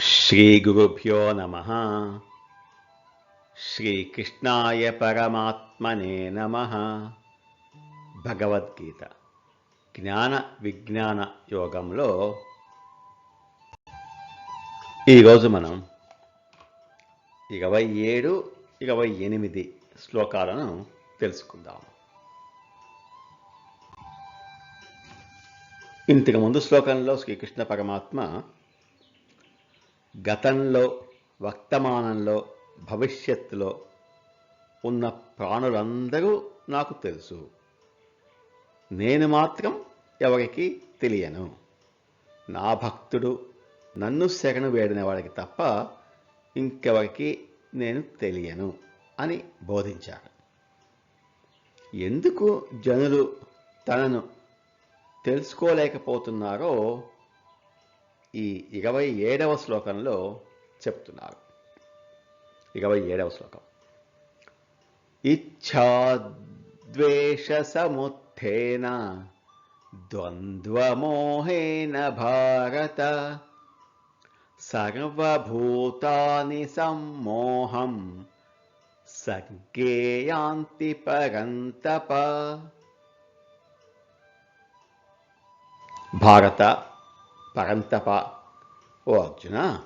శ్రీగురుభ్యో నమ శ్రీకృష్ణాయ పరమాత్మనే నమ భగవద్గీత జ్ఞాన విజ్ఞాన యోగంలో ఈరోజు మనం ఇరవై ఏడు ఇరవై ఎనిమిది శ్లోకాలను తెలుసుకుందాం. ఇంతకు ముందు శ్లోకంలో శ్రీకృష్ణ పరమాత్మ గతంలో వర్తమానంలో భవిష్యత్తులో ఉన్న ప్రాణులందరూ నాకు తెలుసు. నేను మాత్రం ఎవరికి తెలియను. నా భక్తుడు నన్ను శరణు వేడిన వాడికి తప్ప ఇంకెవరికి నేను తెలియను అని బోధించాడు. ఎందుకు జనులు తనను తెలుసుకోలేకపోతున్నారో ఈ ఇరవై ఏడవ శ్లోకంలో చెప్తున్నారు. ఇరవై ఏడవ శ్లోకం. ఇచ్ఛాద్వేష ద్వంద్వమోహేన భారత సర్వభూతాని సమ్మోహం సర్గేయాంతి పరంతప. భారత పరంతప. ఓ అర్జున?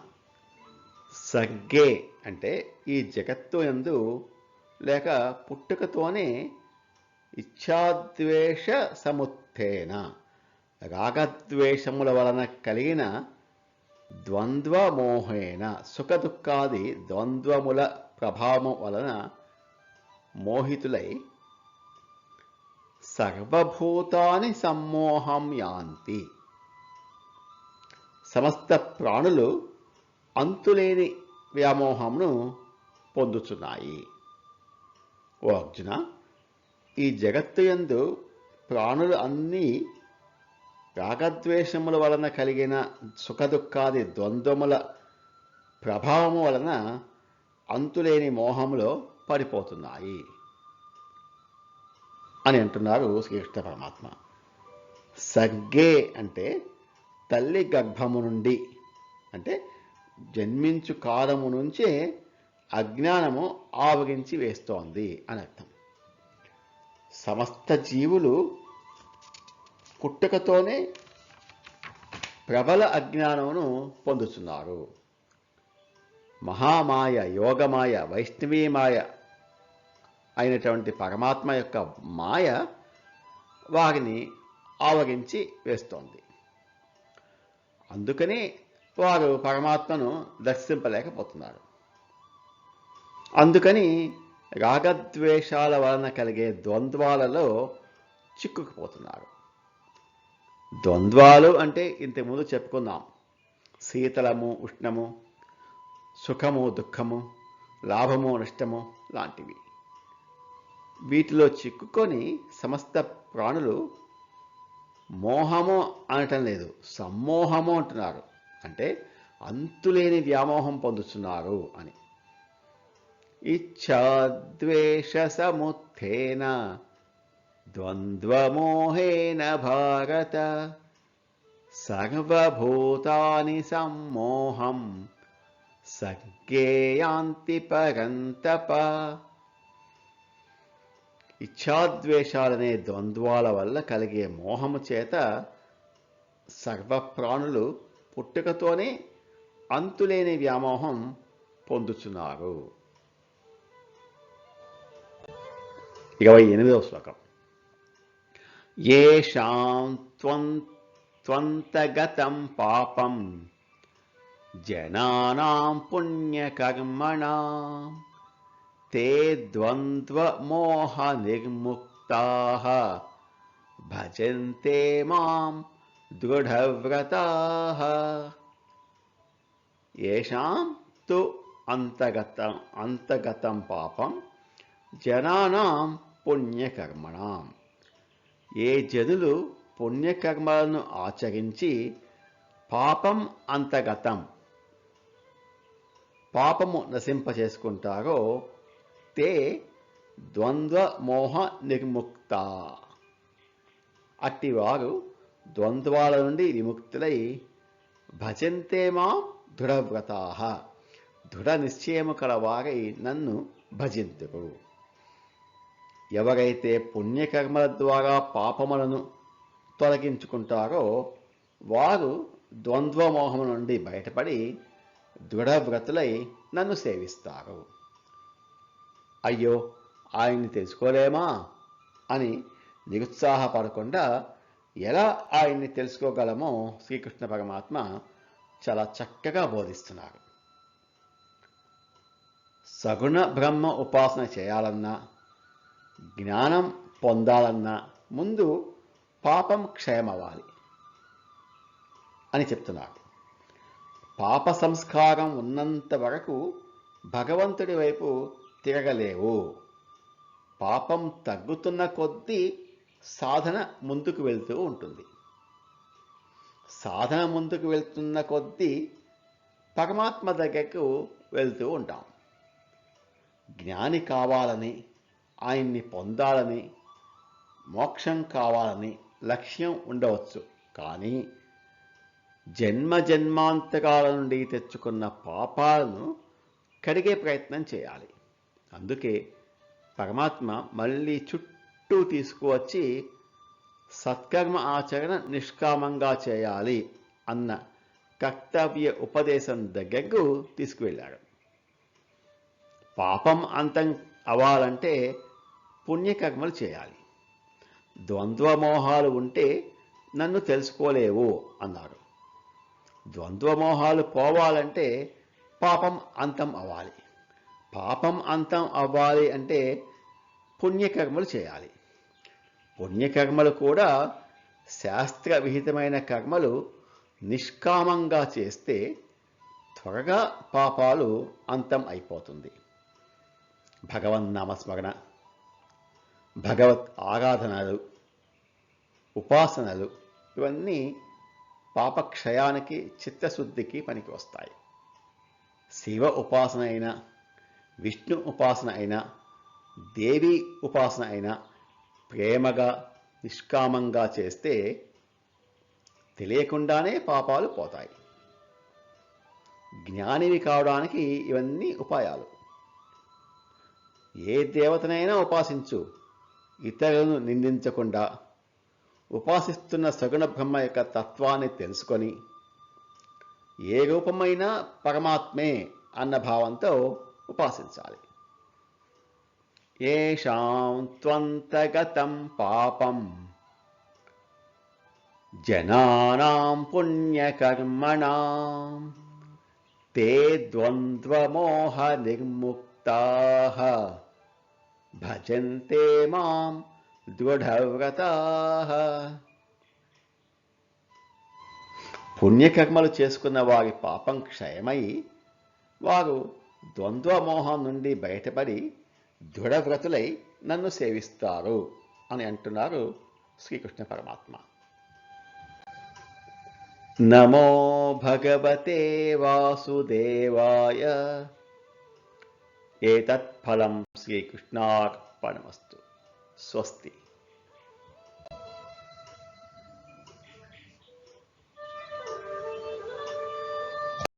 సగ్గే అంటే ఈ జగత్తు ఎందు లేక పుట్టుకతోనే ఇచ్ఛాద్వేష సముత్థేన రాగద్వేషముల వలన కలిగిన ద్వంద్వమోహేన. సుఖదుఖాది ద్వంద్వముల ప్రభావం వలన మోహితులై సర్వభూతాని సమ్మోహం యాంతి. సమస్త ప్రాణులు అంతులేని వ్యామోహంను పొందుతున్నాయి ఓ అర్జున ఈ జగత్తు యందు ప్రాణులు అన్నీ రాగద్వేషముల వలన కలిగిన సుఖదుఖాది ద్వంద్వముల ప్రభావము వలన అంతులేని మోహములో పడిపోతున్నాయి అని అంటున్నారు శ్రీకృష్ణ పరమాత్మ. సగ్గే అంటే తల్లి గర్భము నుండి అంటే జన్మించు కాలము నుంచే అజ్ఞానము ఆవగించి వేస్తోంది అని అర్థం. సమస్త జీవులు పుట్టుకతోనే ప్రబల అజ్ఞానమును పొందుతున్నారు. మహామాయ యోగమాయ వైష్ణవీ మాయ అయినటువంటి పరమాత్మ యొక్క మాయ వారిని ఆవగించి వేస్తోంది. అందుకని వారు పరమాత్మను దర్శింపలేకపోతున్నారు. అందుకని రాగద్వేషాల వలన కలిగే ద్వంద్వాలలో చిక్కుకుపోతున్నారు. ద్వంద్వాలు అంటే ఇంతకుముందు చెప్పుకుందాం శీతలము ఉష్ణము సుఖము దుఃఖము లాభము నష్టము లాంటివి. వీటిలో చిక్కుకొని సమస్త ప్రాణులు మోహము అనటం లేదు. సమ్మోహము అంటున్నారు. అంటే అంతులేని వ్యామోహం పొందుతున్నారు అని. ఇచ్ఛాద్వేష సముత్థేన ద్వంద్వమోహేన భారత సర్వభూతాని సమ్మోహం సజ్ఞేయాంతి పరంతప ఇచ్ఛాద్వేషాలనే ద్వంద్వాల వల్ల కలిగే మోహము చేత సర్వప్రాణులు పుట్టుకతోనే అంతులేని వ్యామోహం పొందుతున్నారు ఇరవై ఎనిమిదవ శ్లోకం. ఏషాం త్వం త్వంతగతం పాపం జనానాం పుణ్యకర్మణాం తే ద్వంద్వమోహ నిర్ముక్త భజంతే మాం దృఢవ్రతా ఏషాం తు అంతగత అంతగతం పాపం జనానాం పుణ్యకర్మణాం ఏ జనులు పుణ్యకర్మలను ఆచరించి పాపం అంతగతం పాపము నశింపచేసుకుంటారో తే ద్వంద్వ మోహ అట్టి వారు ద్వంద్వాల నుండి విముక్తులై భజంతే మా దృఢవ్రతా దృఢ నిశ్చయము కలవారై నన్ను భజింతురు. ఎవరైతే పుణ్యకర్మల ద్వారా పాపములను తొలగించుకుంటారో వారు ద్వంద్వమోహము నుండి బయటపడి దృఢవ్రతులై నన్ను సేవిస్తారు. అయ్యో ఆయన్ని తెలుసుకోలేమా? అని నిరుత్సాహపడకుండా ఎలా ఆయన్ని తెలుసుకోగలమో శ్రీకృష్ణ పరమాత్మ చాలా చక్కగా బోధిస్తున్నారు సగుణ బ్రహ్మ ఉపాసన చేయాలన్నా జ్ఞానం పొందాలన్నా ముందు పాపం క్షయమవ్వాలి అని చెప్తున్నారు పాప సంస్కారం ఉన్నంత వరకు భగవంతుడి వైపు తిరగలేవు. పాపం తగ్గుతున్న కొద్దీ సాధన ముందుకు వెళ్తూ ఉంటుంది. సాధన ముందుకు వెళ్తున్న కొద్దీ పరమాత్మ దగ్గరకు వెళ్తూ ఉంటాం. జ్ఞాని కావాలని ఆయన్ని పొందాలని మోక్షం కావాలని లక్ష్యం ఉండవచ్చు. కానీ జన్మ జన్మాంతకాల నుండి తెచ్చుకున్న పాపాలను కడిగే ప్రయత్నం చేయాలి. అందుకే పరమాత్మ మళ్ళీ చుట్టూ తీసుకువచ్చి సత్కర్మ ఆచరణ నిష్కామంగా చేయాలి అన్న కర్తవ్య ఉపదేశం దగ్గరకు తీసుకువెళ్ళాడు. పాపం అంతం అవ్వాలంటే పుణ్యకర్మలు చేయాలి. ద్వంద్వమోహాలు ఉంటే నన్ను తెలుసుకోలేవు అన్నారు ద్వంద్వమోహాలు పోవాలంటే పాపం అంతం అవ్వాలి. పాపం అంతం అవ్వాలి అంటే పుణ్యకర్మలు చేయాలి. పుణ్యకర్మలు కూడా శాస్త్ర విహితమైన కర్మలు నిష్కామంగా చేస్తే త్వరగా పాపాలు అంతం అయిపోతుంది. భగవన్నామస్మరణ భగవత్ ఆరాధనలు ఉపాసనలు ఇవన్నీ పాపక్షయానికి చిత్తశుద్ధికి పనికి వస్తాయి. శివ ఉపాసన అయినా విష్ణు ఉపాసన అయినా దేవి ఉపాసన అయినా ప్రేమగా నిష్కామంగా చేస్తే తెలియకుండానే పాపాలు పోతాయి. జ్ఞానివి కావడానికి ఇవన్నీ ఉపాయాలు. ఏ దేవతనైనా ఉపాసించు ఇతరులను నిందించకుండా ఉపాసిస్తున్న సగుణ బ్రహ్మ యొక్క తత్వాన్ని తెలుసుకొని ఏ రూపమైనా పరమాత్మే అన్న భావంతో ఉపాసించాలి. ఏషాం త్వంతగతం పాపం. జనానాం పుణ్యకర్మణాం. తే ద్వంద్వమోహ నిర్ముక్తాః భజంతే మాం దృఢవ్రతాః. పుణ్యకర్మలు చేసుకున్న వారి పాపం క్షయమై వారు ద్వంద్వమోహం నుండి బయటపడి దృఢవ్రతులై నన్ను సేవిస్తారు అని అంటున్నారు శ్రీకృష్ణ పరమాత్మ నమో భగవతే వాసుదేవాయ ఏతత్ఫలం శ్రీకృష్ణార్పణమస్తు స్వస్తి